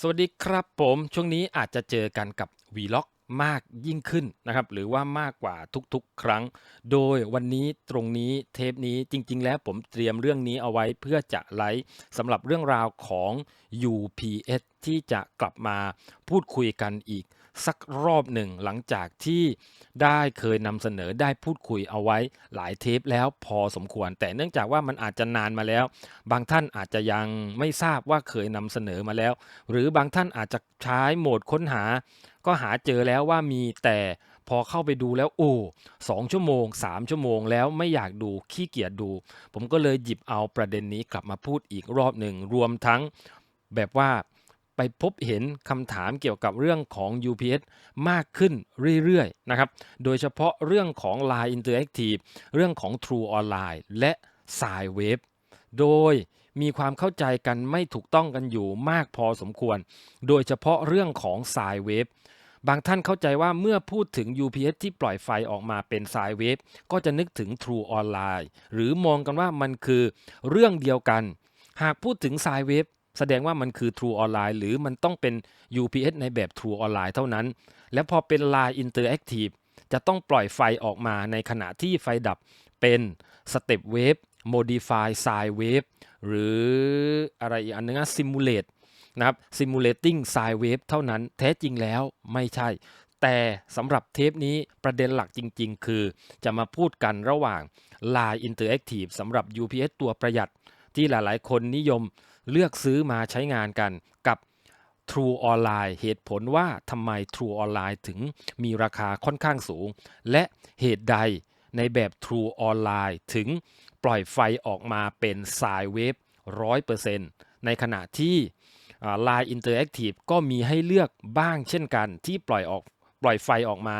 สวัสดีครับผมช่วงนี้อาจจะเจอกันกับ Vlog มากยิ่งขึ้นนะครับ หรือว่ามากกว่าทุกๆ ครั้ง โดยวันนี้ตรงนี้เทปนี้จริง ๆ แล้วผมเตรียมเรื่องนี้เอาไว้เพื่อจะไลฟ์สำหรับเรื่องราวของ UPS ที่จะกลับมาพูดคุยกันอีก สักรอบหนึ่งหลังจากที่ได้เคยนำเสนอได้พูดคุยเอาไว้หลายเทปแล้วพอสมควร แต่เนื่องจากว่ามันอาจจะนานมาแล้ว บางท่านอาจจะยังไม่ทราบว่าเคยนำเสนอมาแล้ว หรือบางท่านอาจจะใช้โหมดค้นหา ก็หาเจอแล้วว่ามีแต่พอเข้าไปดูแล้วโอ้สองชั่วโมง 3 ชั่วโมงแล้วไม่อยากดูขี้เกียจดู ผมก็เลยหยิบเอาประเด็นนี้กลับมาพูดอีกรอบหนึ่งรวมทั้งแบบว่า ไปพบเห็นคำถามเกี่ยวกับเรื่องของ UPS มากขึ้นเรื่อยๆนะครับ โดยเฉพาะเรื่องของ Line Interactive เรื่องของ True Online และสายเว็บโดยมีความเข้าใจกันไม่ถูกต้องกันอยู่มากพอสมควร โดยเฉพาะเรื่องของสายเวฟบางท่านเข้าใจว่าเมื่อพูดถึง UPS ที่ปล่อยไฟออกมาเป็นสายเวฟก็จะนึกถึง True Online หรือมองกันว่ามันคือเรื่องเดียวกัน หากพูดถึงสายเวฟ แสดงว่ามันคือ True Online หรือมันต้องเป็น UPS ในแบบ True Online เท่านั้น แล้วพอเป็น Line Interactive จะต้องปล่อยไฟออกมาในขณะที่ไฟดับเป็น Step Wave Modify Sine Wave หรืออะไรอีกอันนึงนะ Simulate นะครับ Simulating Sine Wave เท่านั้นแท้จริงแล้วไม่ใช่ แต่สำหรับเทปนี้ประเด็นหลักจริง ๆ คือจะมาพูดกันระหว่าง Line Interactive สำหรับ UPS ตัวประหยัดที่หลายๆ คนนิยม เลือกซื้อมาใช้งานกันกับ True Online เหตุผลว่าทำไม True Online ถึงมีราคาค่อนข้างสูง และเหตุใดในแบบ True Online ถึงปล่อยไฟออกมาเป็นสายเวฟ100%ในขณะที่ Line Interactive ก็มีให้เลือกบ้างเช่นกัน ที่ปล่อยออกปล่อยไฟออกมา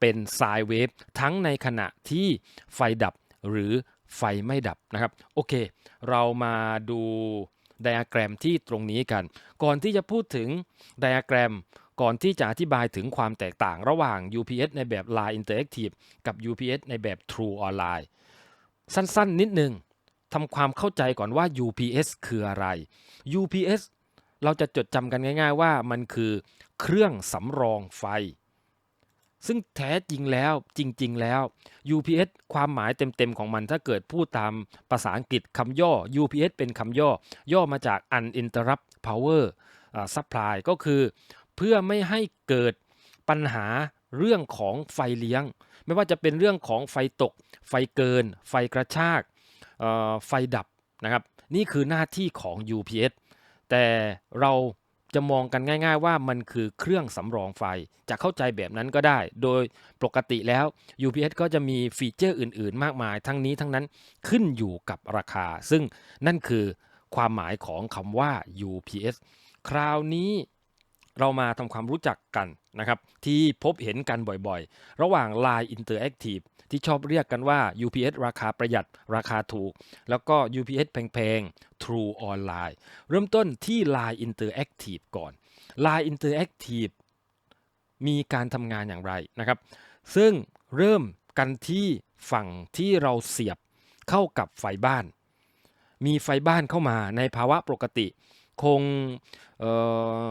เป็นสายเวฟทั้งในขณะที่ไฟดับหรือไฟไม่ดับนะครับ โอเค เรามาดู ไดอะแกรมที่ตรงนี้กัน ก่อนที่จะพูดถึงไดอะแกรม ก่อนที่จะอธิบายถึงความแตกต่างระหว่าง UPS ในแบบ Line Interactive กับ UPS ในแบบ True Online สั้นๆ นิดนึงทำความเข้าใจก่อนว่า UPS คืออะไร UPS เราจะจดจำกันง่าย ๆ ว่ามันคือเครื่องสำรองไฟ ซึ่งแท้จริงแล้วจริง ๆ แล้ว UPS ความหมายเต็ม ๆ ของมันถ้าเกิดพูดตามภาษาอังกฤษคำย่อ UPS เป็นคำย่อ ย่อมาจาก Uninterrupt Power Supply ก็คือ เพื่อไม่ให้เกิดปัญหาเรื่องของไฟเลี้ยง ไม่ว่าจะเป็นเรื่องของไฟตก ไฟเกิน ไฟกระชากไฟดับนะครับ นี่คือหน้าที่ของ UPS แต่เรา จะมองกันง่าย ๆ ว่ามันคือเครื่องสำรองไฟ จะเข้าใจแบบนั้นก็ได้ โดยปกติแล้ว UPS ก็จะมีฟีเจอร์อื่น ๆ มากมาย ทั้งนี้ทั้งนั้นขึ้นอยู่กับราคา ซึ่งนั่นคือความหมายของคำว่า UPS คราวนี้ เรามาทำความรู้จักกันนะครับที่พบเห็นกันบ่อยๆ ระหว่าง Line Interactive ที่ชอบเรียกกันว่า UPS ราคาประหยัดราคาถูก แล้วก็ UPS แพงๆ True Online เริ่มต้นที่ Line Interactive ก่อน Line Interactive มีการทำงานอย่างไรนะครับ ซึ่งเริ่มกันที่ฝั่งที่เราเสียบเข้ากับไฟบ้าน มีไฟบ้านเข้ามาในภาวะปกติ คงเออ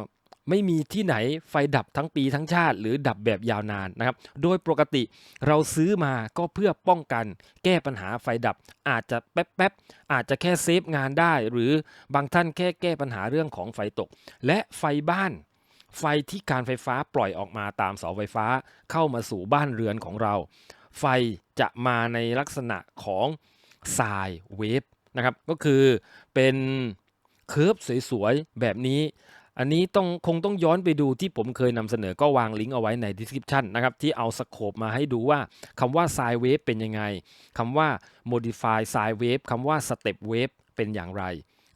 ไม่มีที่ไหนไฟดับทั้งปีทั้งชาติ หรือดับแบบยาวนานนะครับ โดยปกติเราซื้อมาก็เพื่อป้องกันแก้ปัญหาไฟดับ อาจจะแป๊บๆอาจจะแค่เซฟงานได้ หรือบางท่านแค่แก้ปัญหาเรื่องของไฟตก และไฟบ้านไฟที่การไฟฟ้าปล่อยออกมาตามเสาไฟฟ้าเข้ามาสู่บ้านเรือนของเรา ไฟจะมาในลักษณะของสายเวฟนะครับ ก็คือเป็นเคิร์ฟสวยๆ แบบนี้ อันนี้ต้องคงต้องย้อนไปดูที่ผมเคยนำเสนอก็วางลิงก์เอาไว้ใน description นะครับ ที่เอาสโคปมาให้ดูว่าคำว่า sine wave เป็นยังไงคำว่า modify sine wave คำว่า step wave เป็นอย่างไร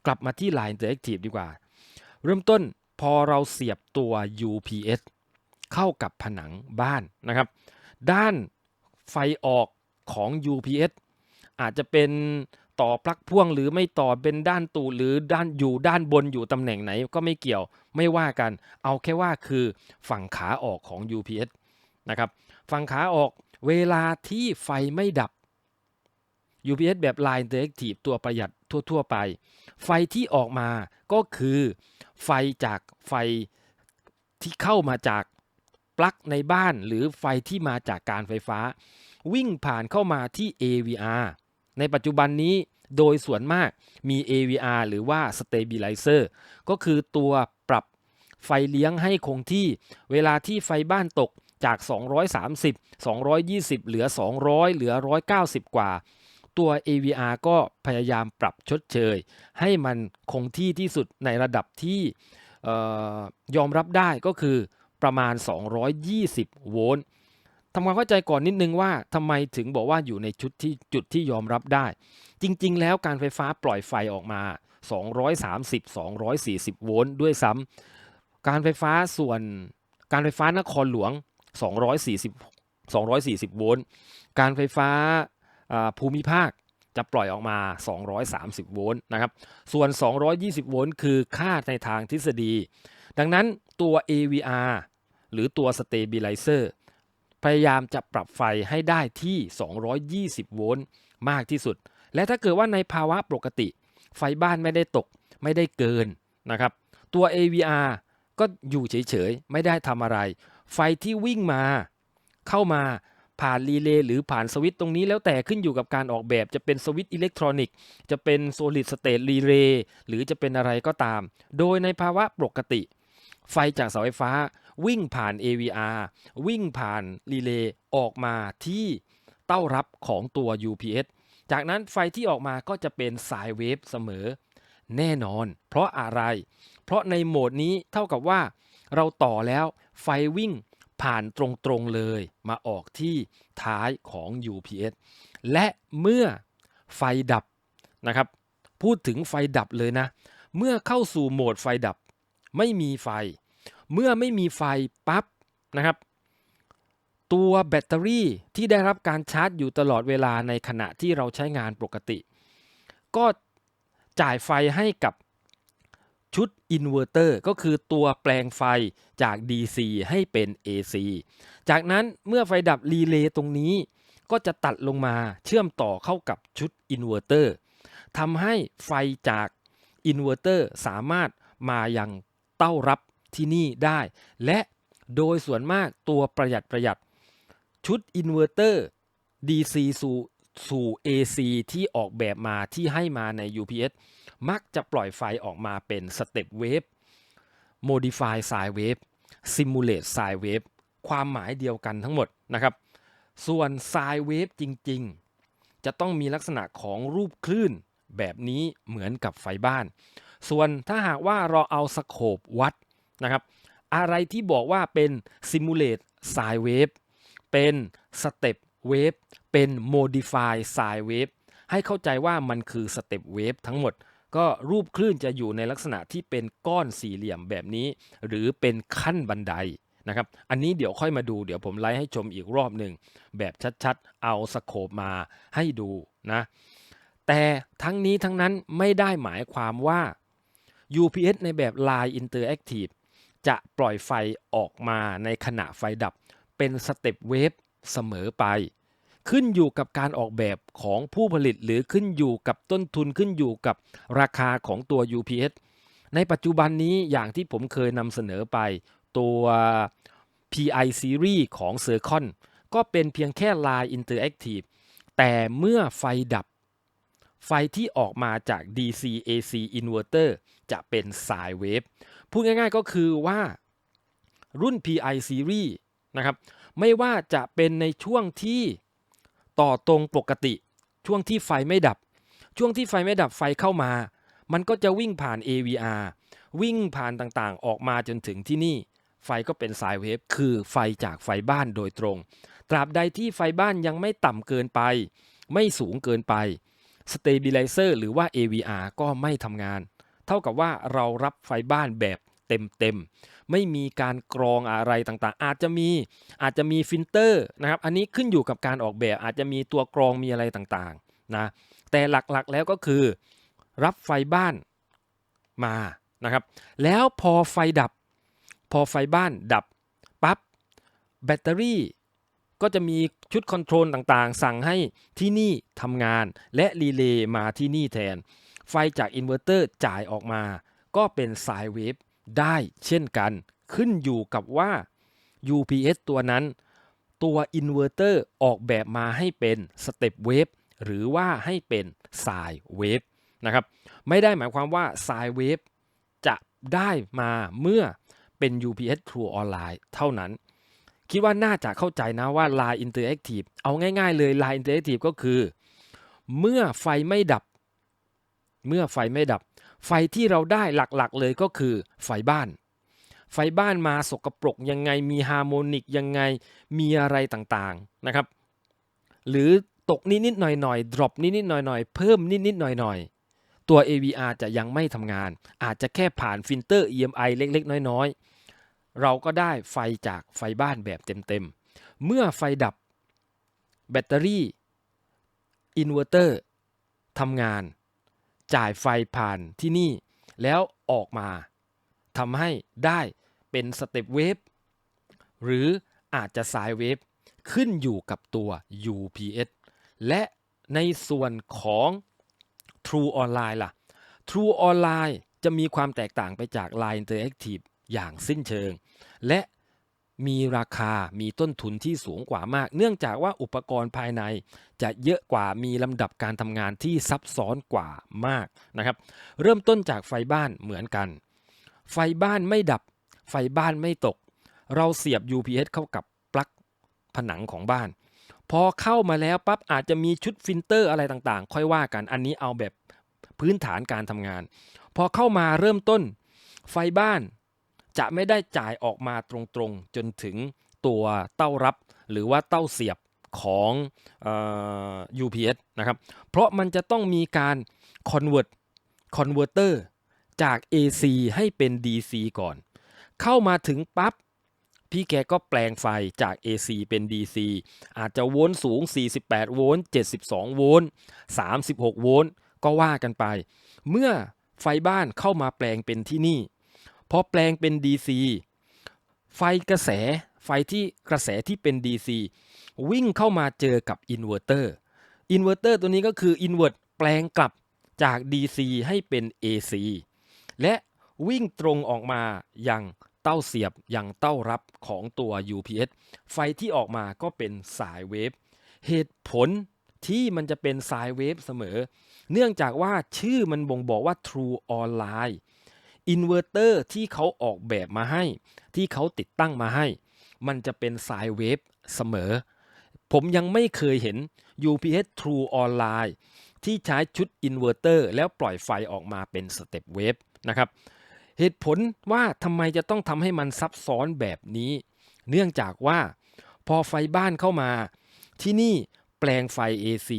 กลับมาที่ line interactive ดีกว่า เริ่มต้นพอเราเสียบตัว UPS เข้ากับผนังบ้านนะครับ ด้านไฟออกของ UPS อาจจะเป็น ต่อปลั๊กพ่วงหรือไม่ต่อเป็นด้านตูหรือด้านอยู่ด้านบนอยู่ตำแหน่งไหนก็ไม่เกี่ยวไม่ว่ากัน เอาแค่ว่าคือฝั่งขาออกของ UPS นะครับฝั่งขาออกเวลาที่ไฟไม่ดับ UPS แบบ Line Interactive ตัวประหยัดทั่ว ๆ ไป ไฟที่ออกมาก็คือไฟจากไฟที่เข้ามาจากปลั๊กในบ้านหรือไฟที่มาจากการไฟฟ้า วิ่งผ่านเข้ามาที่ AVR ในปัจจุบันนี้โดยส่วนมากมี AVR หรือว่า Stabilizer ก็คือตัวปรับไฟเลี้ยงให้คงที่ เวลาที่ไฟบ้านตกจาก 230 220 เหลือ 200 เหลือ 190 กว่า ตัว AVR ก็พยายามปรับชดเชย ให้มันคงที่ที่สุดในระดับที่ออยอมรับได้ก็คือประมาณ 220 โวลต์ ทำความเข้าใจก่อนนิดนึงว่าทำไมถึงบอกว่าอยู่ในชุดที่จุดที่ยอมรับได้ จริง ๆ แล้วการไฟฟ้าปล่อยไฟออกมา 230 240 โวลต์ด้วยซ้ำการไฟฟ้าส่วนการไฟฟ้านครหลวง 240 240 โวลต์การไฟฟ้าอ่าภูมิภาคจะปล่อยออกมา 230 โวลต์นะครับ ส่วน 220 โวลต์คือค่าในทางทฤษฎี ดังนั้นตัว AVR หรือตัว Stabilizer พยายามจะปรับไฟให้ได้ที่ 220 โวลต์มากที่สุด และถ้าเกิดว่าในภาวะปกติ ไฟบ้านไม่ได้ตกไม่ได้เกินนะครับ ตัว AVR ก็อยู่เฉยๆ ไม่ได้ทำอะไร ไฟที่วิ่งมา เข้ามาผ่านรีเลย์หรือผ่านสวิตช์ตรงนี้แล้วแต่ขึ้นอยู่กับการออกแบบจะเป็นสวิตช์อิเล็กทรอนิกส์จะเป็น solid state relay หรือจะเป็นอะไรก็ตาม โดยในภาวะปกติ ไฟจากเสาไฟฟ้า วิ่งผ่าน AVR วิ่งผ่านรีเลย์ออกมาที่เต้ารับของตัว UPS จากนั้นไฟที่ออกมาก็จะเป็นสายเวฟเสมอ แน่นอน เพราะอะไร เพราะในโหมดนี้เท่ากับว่า เราต่อแล้วไฟวิ่งผ่านตรงๆเลยมาออกที่ท้ายของ UPS และเมื่อไฟดับนะครับ พูดถึงไฟดับเลยนะ เมื่อเข้าสู่โหมดไฟดับ ไม่มีไฟ เมื่อไม่มีไฟปั๊บนะครับ ตัวแบตเตอรี่ที่ได้รับการชาร์จอยู่ตลอดเวลาในขณะที่เราใช้งานปกติ ก็จ่ายไฟให้กับชุดอินเวอร์เตอร์ก็คือตัวแปลงไฟจาก DC ให้เป็น AC จากนั้นเมื่อไฟดับรีเลย์ตรงนี้ ก็จะตัดลงมาเชื่อมต่อเข้ากับชุดอินเวอร์เตอร์ทำให้ไฟจากอินเวอร์เตอร์สามารถมายังเต้ารับ ที่นี่ได้ และโดยส่วนมากตัวประหยัดประหยัด ชุดอินเวอร์เตอร์ DC สู่สู่ AC ที่ออกแบบมาที่ให้มาใน UPS มักจะปล่อยไฟออกมาเป็น Step Wave Modify Sine Wave Simulate Sine Wave ความหมายเดียวกันทั้งหมดนะครับ ส่วน Sine Wave จริง ๆ จะต้องมีลักษณะของรูปคลื่นแบบนี้เหมือนกับไฟบ้าน ส่วนถ้าหากว่าเราเอาสโคปวัด นะครับอะไรที่บอกว่าเป็น Simulate Sine Wave เป็น Step Wave เป็น Modify Sine Wave ให้เข้าใจว่ามันคือ Step Wave ทั้งหมด ก็รูปคลื่นจะอยู่ในลักษณะที่เป็นก้อนสี่เหลี่ยมแบบนี้ หรือเป็นขั้นบันไดนะครับอันนี้เดี๋ยวค่อยมาดูเดี๋ยวผมไล่ให้ชมอีกรอบหนึ่งแบบชัดๆ เอาสโคปมาให้ดูนะแต่ทั้งนี้ทั้งนั้นไม่ได้หมายความว่า UPS ในแบบ Line Interactive จะปล่อยไฟออกมาในขณะไฟดับ เป็นสเต็ปเวฟเสมอไป ขึ้นอยู่กับการออกแบบของผู้ผลิตหรือขึ้นอยู่กับต้นทุนขึ้นอยู่กับราคาของตัว UPS ในปัจจุบันนี้อย่างที่ผมเคยนำเสนอไป ตัว PI Series ของ c i r c o n ก็เป็นเพียงแค่ Line Interactive แต่เมื่อไฟดับ ไฟที่ออกมาจาก DC AC Inverter จะเป็นสายเวฟ พูดง่ายๆก็คือว่ารุ่น PI Series นะครับไม่ว่าจะเป็นในช่วงที่ต่อตรงปกติ ช่วงที่ไฟไม่ดับ ช่วงที่ไฟไม่ดับไฟเข้ามา มันก็จะวิ่งผ่าน AVR วิ่งผ่านต่างๆ ออกมาจนถึงที่นี่ ไฟก็เป็นสายเวฟคือไฟจากไฟบ้านโดยตรง ตราบใดที่ไฟบ้านยังไม่ต่ำเกินไป ไม่สูงเกินไป Stabilizer หรือว่า AVR ก็ไม่ทำงาน เท่ากับว่าเรารับไฟบ้านแบบเต็มๆ ไม่มีการกรองอะไรต่างๆ อาจจะมีอาจจะมีฟิลเตอร์นะครับ อันนี้ขึ้นอยู่กับการออกแบบอาจจะมีตัวกรองมีอะไรต่างๆนะ แต่หลักๆแล้วก็คือ รับไฟบ้านมานะครับ แล้วพอไฟดับ พอไฟบ้านดับปั๊บแบตเตอรี่ก็จะมีชุดคอนโทรลต่างๆ สั่งให้ที่นี่ทำงานและรีเลย์มาที่นี่แทน ไฟจากอินเวอร์เตอร์จ่ายออกมา ก็เป็นไซน์เวฟได้เช่นกัน ขึ้นอยู่กับว่า UPS ตัวนั้น ตัวอินเวอร์เตอร์ออกแบบมาให้เป็นสเต็ปเวฟหรือว่าให้เป็นไซน์เวฟนะครับ ไม่ได้หมายความว่าไซน์เวฟจะได้มาเมื่อเป็น UPS True Online เท่านั้น คิดว่าน่าจะเข้าใจนะว่า Line Interactive เอาง่ายๆเลย Line Interactive ก็คือ เมื่อไฟไม่ดับ เมื่อไฟไม่ดับ ไฟที่เราได้หลักๆเลยก็คือไฟบ้าน ไฟบ้านมาสกปรกยังไงมีฮาร์โมนิกยังไงมีอะไรต่างๆนะครับ หรือตกนิดๆหน่อยๆ drop นิดๆหน่อยๆเพิ่มนิดๆหน่อยๆ ตัว AVR จะยังไม่ทำงาน อาจจะแค่ผ่านฟิลเตอร์ EMI เล็กๆ น้อยๆ เราก็ได้ไฟจากไฟบ้านแบบเต็มๆ เมื่อไฟดับแบตเตอรี่อินเวอร์เตอร์ทำงาน จ่ายไฟผ่านที่นี่ แล้วออกมาทำให้ได้เป็นสเต็ปเวฟหรืออาจจะสายเวฟขึ้นอยู่กับตัว UPS และในส่วนของ True Online ล่ะ True Online จะมีความแตกต่างไปจาก Line Interactive อย่างสิ้นเชิง และ มีราคา มีต้นทุนที่สูงกว่ามาก เนื่องจากว่าอุปกรณ์ภายในจะเยอะกว่า มีลำดับการทำงานที่ซับซ้อนกว่ามากนะครับ เริ่มต้นจากไฟบ้านเหมือนกัน ไฟบ้านไม่ดับ ไฟบ้านไม่ตก เราเสียบ UPS เข้ากับปลั๊กผนังของบ้าน พอเข้ามาแล้วปั๊บอาจจะมีชุดฟิลเตอร์อะไรต่างๆ ค่อยว่ากัน อันนี้เอาแบบพื้นฐานการทำงาน พอเข้ามาเริ่มต้น ไฟบ้าน จะไม่ได้จ่ายออกมาตรงๆ จนถึงตัวเต้ารับ หรือว่าเต้าเสียบของออ UPS นะครับ เพราะมันจะต้องมีการ convert converter จาก AC ให้เป็น DC ก่อน เข้ามาถึงปั๊บพี่แกก็แปลงไฟจาก AC เป็น DC อาจจะโวลต์สูง 48 โวลต์ 72 โวลต์ 36 โวลต์ ก็ว่ากันไป เมื่อไฟบ้านเข้ามาแปลงเป็นที่นี่ พอแปลงเป็น DC ไฟกระแสไฟที่กระแสที่เป็น DC วิ่งเข้ามาเจอกับอินเวอร์เตอร์อินเวอร์เตอร์ตัวนี้ก็คืออินเวอร์ตแปลงกลับจาก DC ให้เป็น AC และวิ่งตรงออกมาอย่างเต้าเสียบอย่างเต้ารับของตัว UPS ไฟที่ออกมาก็เป็นสายเวฟเหตุผลที่มันจะเป็นสายเวฟเสมอ เนื่องจากว่าชื่อมันบ่งบอกว่า True Online อินเวอร์เตอร์ที่เขาออกแบบมาให้ ที่เขาติดตั้งมาให้ มันจะเป็นสายเวฟเสมอ ผมยังไม่เคยเห็น UPS True Online ที่ใช้ชุดอินเวอร์เตอร์แล้วปล่อยไฟออกมาเป็นสเต็ปเวฟนะครับ เหตุผลว่าทำไมจะต้องทำให้มันซับซ้อนแบบนี้ เนื่องจากว่าพอไฟบ้านเข้ามา ที่นี่แปลงไฟ AC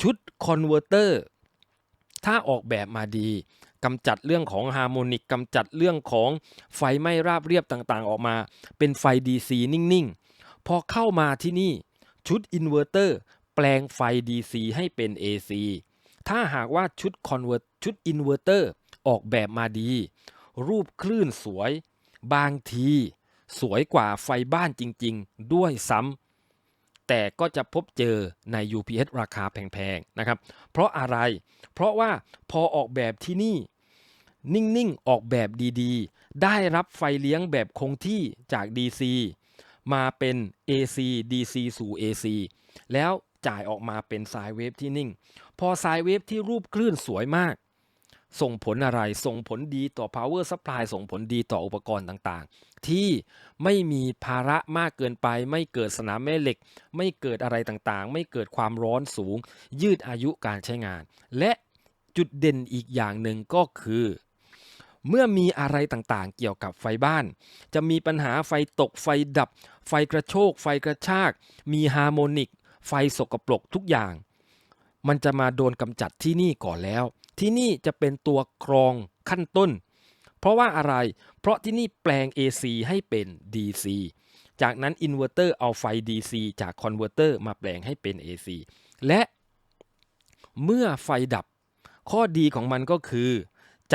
ชุดคอนเวอร์เตอร์ถ้าออกแบบมาดี กำจัดเรื่องของฮาร์โมนิกกำจัดเรื่องของไฟไม่ราบเรียบต่างๆ ออกมา เป็นไฟ DC นิ่งๆ พอเข้ามาที่นี่ชุดอินเวอร์เตอร์แปลงไฟ DC ให้เป็น AC ถ้าหากว่าชุดคอนเวอร์ชุดอินเวอร์เตอร์ออกแบบมาดี รูปคลื่นสวย บางที สวยกว่าไฟบ้านจริงๆ ด้วยซ้ำแต่ก็จะพบเจอใน UPS ราคาแพงๆนะครับ เพราะอะไร เพราะว่าพอออกแบบที่นี่ นิ่งๆ ออกแบบดีๆ ได้รับไฟเลี้ยงแบบคงที่จาก DC มาเป็น AC DC สู่ AC แล้วจ่ายออกมาเป็นสายเวฟที่นิ่ง พอสายเวฟที่รูปคลื่นสวยมาก ส่งผลอะไรส่งผลดีต่อ power supply ส่งผลดีต่ออุปกรณ์ต่างๆ ที่ไม่มีภาระมากเกินไป ไม่เกิดสนามแม่เหล็ก ไม่เกิดอะไรต่างๆ ไม่เกิดความร้อนสูง ยืดอายุการใช้งาน และจุดเด่นอีกอย่างหนึ่งก็คือ เมื่อมีอะไรต่างๆ เกี่ยวกับไฟบ้าน จะมีปัญหาไฟตกไฟดับ ไฟกระโชก ไฟกระชาก มีฮาร์โมนิก ไฟสกปรกทุกอย่าง มันจะมาโดนกำจัดที่นี่ก่อนแล้ว ที่นี่จะเป็นตัวกรองขั้นต้น เพราะว่าอะไร เพราะที่นี่แปลง AC ให้เป็น DC จากนั้นอินเวอร์เตอร์เอาไฟ DC จากคอนเวอร์เตอร์มาแปลงให้เป็น AC และเมื่อไฟดับ ข้อดีของมันก็คือ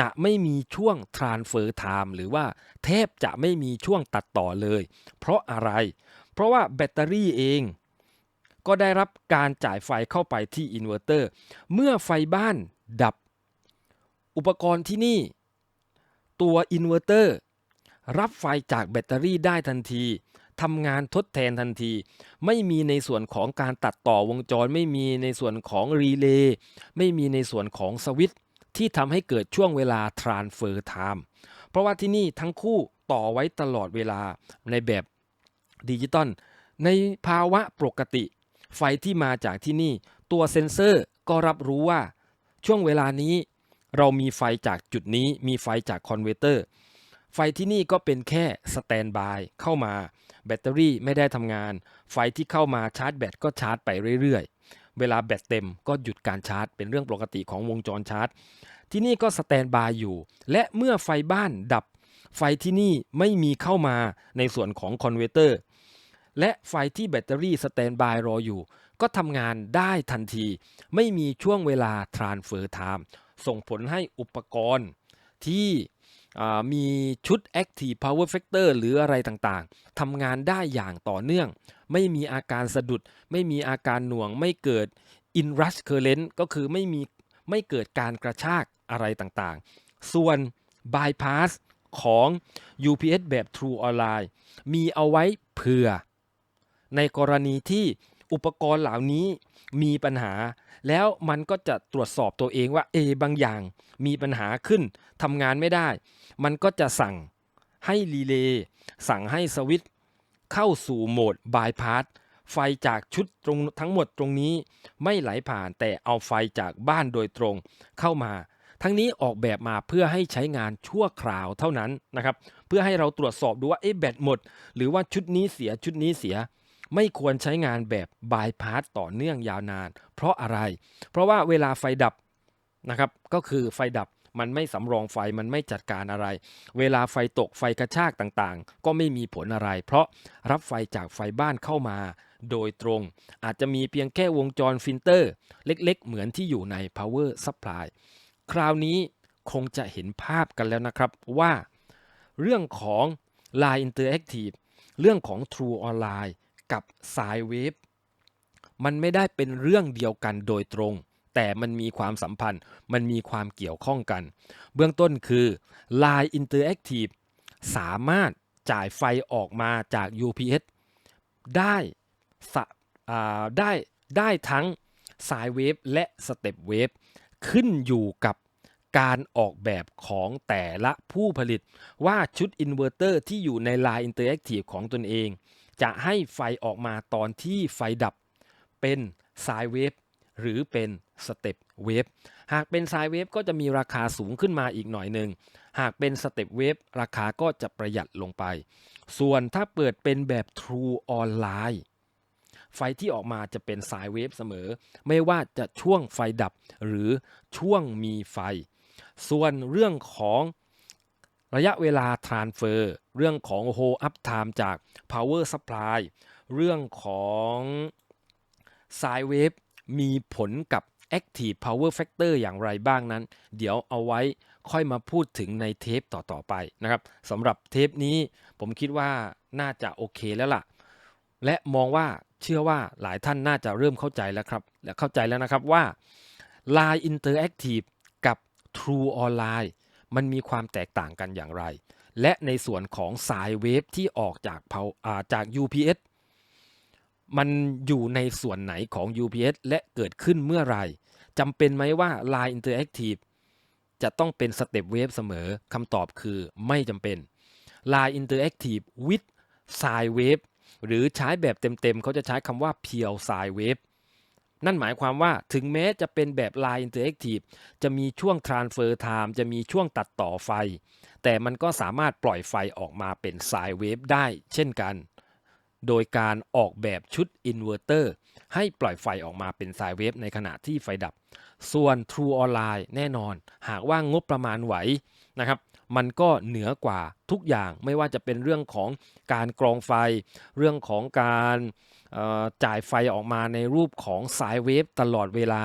จะไม่มีช่วง transfer time หรือว่าแทบจะไม่มีช่วงตัดต่อเลย เพราะอะไร เพราะว่าแบตเตอรี่เอง ก็ได้รับการจ่ายไฟเข้าไปที่อินเวอร์เตอร์ เมื่อไฟบ้านดับ อุปกรณ์ที่นี่ ตัวอินเวอร์เตอร์รับไฟจากแบตเตอรี่ได้ทันทีทำงานทดแทนทันที ไม่มีในส่วนของการตัดต่อวงจร ไม่มีในส่วนของรีเลย์ไม่มีในส่วนของสวิตช์ ที่ทำให้เกิดช่วงเวลา transfer time เพราะว่าที่นี่ทั้งคู่ต่อไว้ตลอดเวลาในแบบดิจิตอลในภาวะปกติ ไฟที่มาจากที่นี่ ตัวเซ็นเซอร์ก็รับรู้ว่า ช่วงเวลานี้ เรามีไฟจากจุดนี้มีไฟจากคอนเวเตอร์ไฟที่นี่ก็เป็นแค่สแตนบายเข้ามา แบตเตอรี่ไม่ได้ทำงาน ไฟที่เข้ามาชาร์จแบตก็ชาร์จไปเรื่อยๆ เวลาแบตเต็มก็หยุดการชาร์จ เป็นเรื่องปกติของวงจรชาร์จ ที่นี่ก็สแตนบายอยู่ และเมื่อไฟบ้านดับ ไฟที่นี่ไม่มีเข้ามาในส่วนของคอนเวเตอร์และไฟที่แบตเตอรี่สแตนบายรออยู่ ก็ทำงานได้ทันที ไม่มีช่วงเวลา transfer time ส่งผลให้อุปกรณ์ที่มีชุด active power factor หรืออะไรต่างๆทำงานได้อย่างต่อเนื่อง ไม่มีอาการสะดุด ไม่มีอาการหน่วง ไม่เกิด inrush current ก็คือไม่มีไม่เกิดการกระชากอะไรต่างๆ ส่วน bypass ของ UPS แบบ True Online มีเอาไว้เผื่อ ในกรณีที่อุปกรณ์เหล่านี้มีปัญหา แล้วมันก็จะตรวจสอบตัวเองว่าเอบางอย่างมีปัญหาขึ้นทำงานไม่ได้ มันก็จะสั่งให้รีเลย์สั่งให้สวิต เข้าสู่โหมดบายพาสไฟจากชุดตรงทั้งหมดตรงนี้ไม่ไหลผ่านแต่เอาไฟจากบ้านโดยตรงเข้ามา ทั้งนี้ออกแบบมาเพื่อให้ใช้งานชั่วคราวเท่านั้นนะครับเพื่อให้เราตรวจสอบดูว่าเอ๊ะแบตหมด หรือว่าชุดนี้เสียชุดนี้เสีย ไม่ควรใช้งานแบบบายพาสต่อเนื่องยาวนาน เพราะอะไร เพราะว่าเวลาไฟดับนะครับก็คือไฟดับ มันไม่สำรองไฟมันไม่จัดการอะไร เวลาไฟตกไฟกระชากต่างๆ ก็ไม่มีผลอะไร เพราะรับไฟจากไฟบ้านเข้ามาโดยตรง อาจจะมีเพียงแค่วงจรฟิลเตอร์ เล็กๆ เหมือนที่อยู่ใน power supply คราวนี้คงจะเห็นภาพกันแล้วนะครับว่า เรื่องของ Line Interactive เรื่องของ True Online กับสายเวฟมันไม่ได้เป็นเรื่องเดียวกันโดยตรง แต่มันมีความสัมพันธ์ มันมีความเกี่ยวข้องกัน เบื้องต้นคือ Line Interactive สามารถจ่ายไฟออกมาจาก UPS ได้ได้ได้ทั้งสายเวฟและสเต็ปเวฟขึ้นอยู่กับการออกแบบของแต่ละผู้ผลิตว่าชุดอินเวอร์เตอร์ที่อยู่ใน Line Interactive ของตนเอง จะให้ไฟออกมาตอนที่ไฟดับเป็นสายเวฟ หรือเป็นสเต็ปเวฟหากเป็นสายเวฟก็จะมีราคาสูงขึ้นมาอีกหน่อยหนึ่งหากเป็นสเต็ปเวฟราคาก็จะประหยัดลงไป ส่วนถ้าเปิดเป็นแบบ True Online ไฟที่ออกมาจะเป็นสายเวฟเสมอ ไม่ว่าจะช่วงไฟดับหรือช่วงมีไฟ ส่วนเรื่องของระยะเวลา transfer เรื่องของ hold up time จาก power supply เรื่องของสายเวฟ มีผลกับ active power factor อย่างไรบ้างนั้น เดี๋ยวเอาไว้ค่อยมาพูดถึงในเทปต่อๆไปนะครับสำหรับเทปนี้ผมคิดว่าน่าจะโอเคแล้วล่ะ และมองว่าเชื่อว่าหลายท่านน่าจะเริ่มเข้าใจแล้วครับ และเข้าใจแล้วนะครับว่า Line Interactive กับ True Online มันมีความแตกต่างกันอย่างไร และในส่วนของสายเวฟที่ออกจากผ่าจาก UPS มันอยู่ในส่วนไหนของ UPS และเกิดขึ้นเมื่อไรจำเป็นไหมว่า Line Interactive จะต้องเป็นสเต็ปเวฟเสมอคำตอบคือไม่จำเป็น Line Interactive with Sine Wave หรือใช้แบบเต็มๆ เขาจะใช้คำว่า Pure Sine Wave นั่นหมายความว่าถึงแม้จะเป็นแบบ Line Interactive จะมีช่วง Transfer Time จะมีช่วงตัดต่อไฟ แต่มันก็สามารถปล่อยไฟออกมาเป็น Sine Wave ได้เช่นกัน โดยการออกแบบชุดอินเวอร์เตอร์ให้ปล่อยไฟออกมาเป็นสายเวฟในขณะที่ไฟดับ ส่วน True Online แน่นอน หากว่างบประมาณไหวนะครับมันก็เหนือกว่าทุกอย่างไม่ว่าจะเป็นเรื่องของการกรองไฟ เรื่องของการจ่ายไฟออกมาในรูปของสายเวฟตลอดเวลา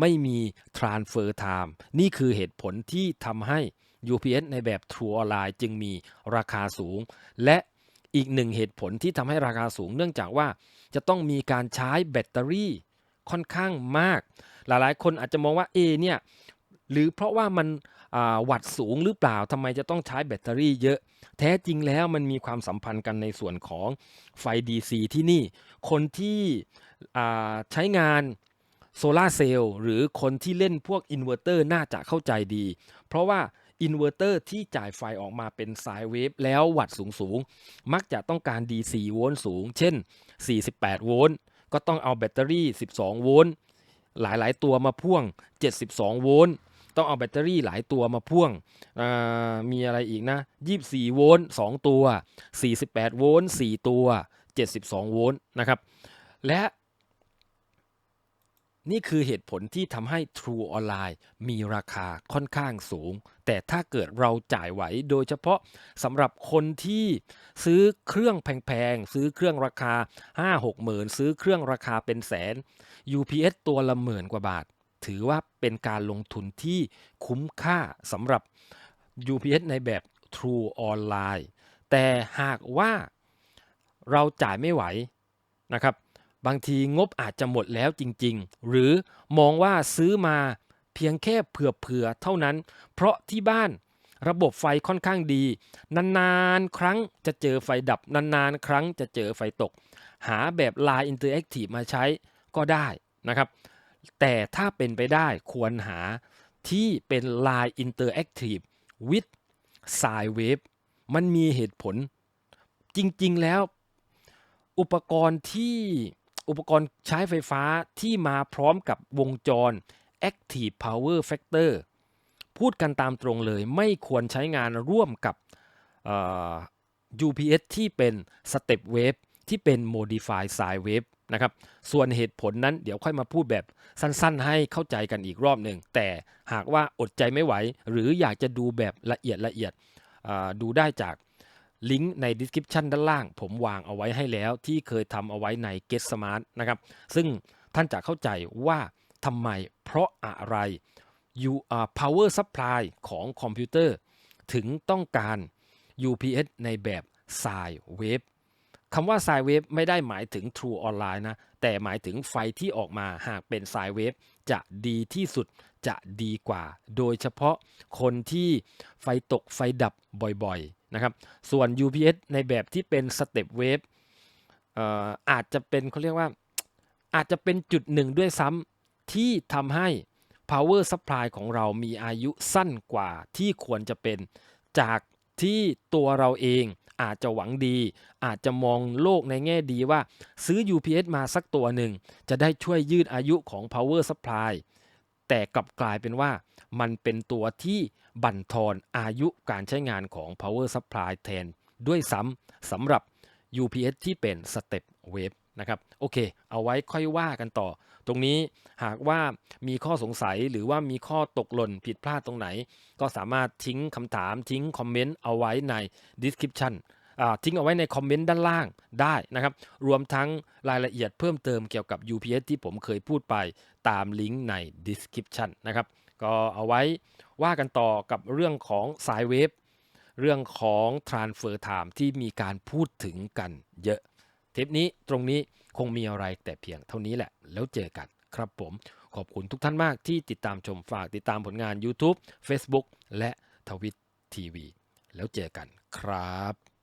ไม่มี transfer time นี่คือเหตุผลที่ทำให้ UPS ในแบบ True Online จึงมีราคาสูง และ อีกหนึ่งเหตุผลที่ทำให้ราคาสูงเนื่องจากว่าจะต้องมีการใช้แบตเตอรี่ค่อนข้างมาก หลายๆ คนอาจจะมองว่าเอเนี่ยหรือเพราะว่ามันวัตต์สูงหรือเปล่าทำไมจะต้องใช้แบตเตอรี่เยอะ แท้จริงแล้วมันมีความสัมพันธ์กันในส่วนของไฟ DC ที่นี่ คนที่ใช้งานโซลาเซลล์หรือคนที่เล่นพวกอินเวอร์เตอร์น่าจะเข้าใจดี เพราะว่า อินเวอร์เตอร์ที่จ่ายไฟออกมาเป็นสายเวฟแล้ววัตต์สูงๆ มักจะต้องการ DC โวลต์สูง เช่น 48 โวลต์ ก็ต้องเอาแบตเตอรี่ 12 โวลต์ หลายๆ ตัวมาพ่วง 72 โวลต์ ต้องเอาแบตเตอรี่หลายตัวมาพ่วง มีอะไรอีกนะ 24 โวลต์ 2 ตัว 48 โวลต์ 4 ตัว 72 โวลต์นะครับ และ นี่คือเหตุผลที่ทำให้ True Online มีราคาค่อนข้างสูง แต่ถ้าเกิดเราจ่ายไหวโดยเฉพาะสำหรับคนที่ซื้อเครื่องแพงๆ ซื้อเครื่องราคา 5-6หมื่นซื้อเครื่องราคาเป็นแสน UPS ตัวละหมื่นกว่าบาท ถือว่าเป็นการลงทุนที่คุ้มค่าสำหรับ UPS ในแบบ True Online แต่หากว่าเราจ่ายไม่ไหวนะครับ บางทีงบอาจจะหมดแล้วจริงๆ หรือมองว่าซื้อมาเพียงแค่เผื่อๆเท่านั้น เพราะที่บ้านระบบไฟค่อนข้างดี นานๆ ครั้งจะเจอไฟดับ นานๆ ครั้งจะเจอไฟตก หาแบบ Line Interactive มาใช้ก็ได้นะครับ แต่ถ้าเป็นไปได้ควรหาที่เป็น Line Interactive with Sine Wave มันมีเหตุผล จริงๆ แล้วอุปกรณ์ที่ อุปกรณ์ใช้ไฟฟ้าที่มาพร้อมกับวงจร Active Power Factor พูดกันตามตรงเลยไม่ควรใช้งานร่วมกับ UPS ที่เป็น Step Wave ที่เป็น Modified Sine Wave นะครับ ส่วนเหตุผลนั้นเดี๋ยวค่อยมาพูดแบบสั้นๆ ให้เข้าใจกันอีกรอบหนึ่ง แต่หากว่าอดใจไม่ไหว หรืออยากจะดูแบบละเอียดละเอียดดูได้จาก ลิงก์ใน description ด้านล่าง ผมวางเอาไว้ให้แล้วที่เคยทำเอาไว้ใน Get Smart นะครับ ซึ่งท่านจะเข้าใจว่าทำไมเพราะอะไร U uh, power supply ของคอมพิวเตอร์ ถึงต้องการ UPS ในแบบ Sine Wave คำว่า Sine Wave ไม่ได้หมายถึง True Online นะ แต่หมายถึงไฟที่ออกมาหากเป็น Sine Wave จะดีที่สุดจะดีกว่า โดยเฉพาะคนที่ไฟตกไฟดับบ่อยๆ นะครับ ส่วน UPS ในแบบที่เป็น Step w a v เอ่ออาจจะเป็นเขาเรียกว่าอาจจะเป็นจุดหนึ่งด้วยซ้ำที่ทำให้ power supply ของเรามีอายุสั้นกว่าที่ควรจะเป็นจากที่ตัวเราเองอาจจะหวังดี อาจจะมองโลกในแง่ดีว่า ซื้อ UPS มาสักตัวหนึ่ง จะได้ช่วยยืดอายุของ power supply แต่กลับกลายเป็นว่ามันเป็นตัวที่บั่นทอนอายุการใช้งานของ power supply แทนด้วยซ้ำสำหรับ UPS ที่เป็น step wave นะครับโอเค เอาไว้ค่อยว่ากันต่อ ตรงนี้หากว่ามีข้อสงสัยหรือว่ามีข้อตกหล่นผิดพลาดตรงไหน ก็สามารถทิ้งคำถามทิ้งคอมเมนต์เอาไว้ใน description อ่า ทิ้งเอาไว้ในคอมเมนต์ด้านล่างได้นะครับ รวมทั้งรายละเอียดเพิ่มเติมเกี่ยวกับ UPS ที่ผมเคยพูดไปตามลิงก์ใน description นะครับ ก็เอาไว้ว่ากันต่อกับเรื่องของสายเวฟเรื่องของ transfer time ที่มีการพูดถึงกันเยอะ เทปนี้ตรงนี้คงมีอะไรแต่เพียงเท่านี้แหละ แล้วเจอกันครับผม ขอบคุณทุกท่านมากที่ติดตามชมฝากติดตามผลงาน YouTube Facebook และทวิตทีวีแล้วเจอกันครับ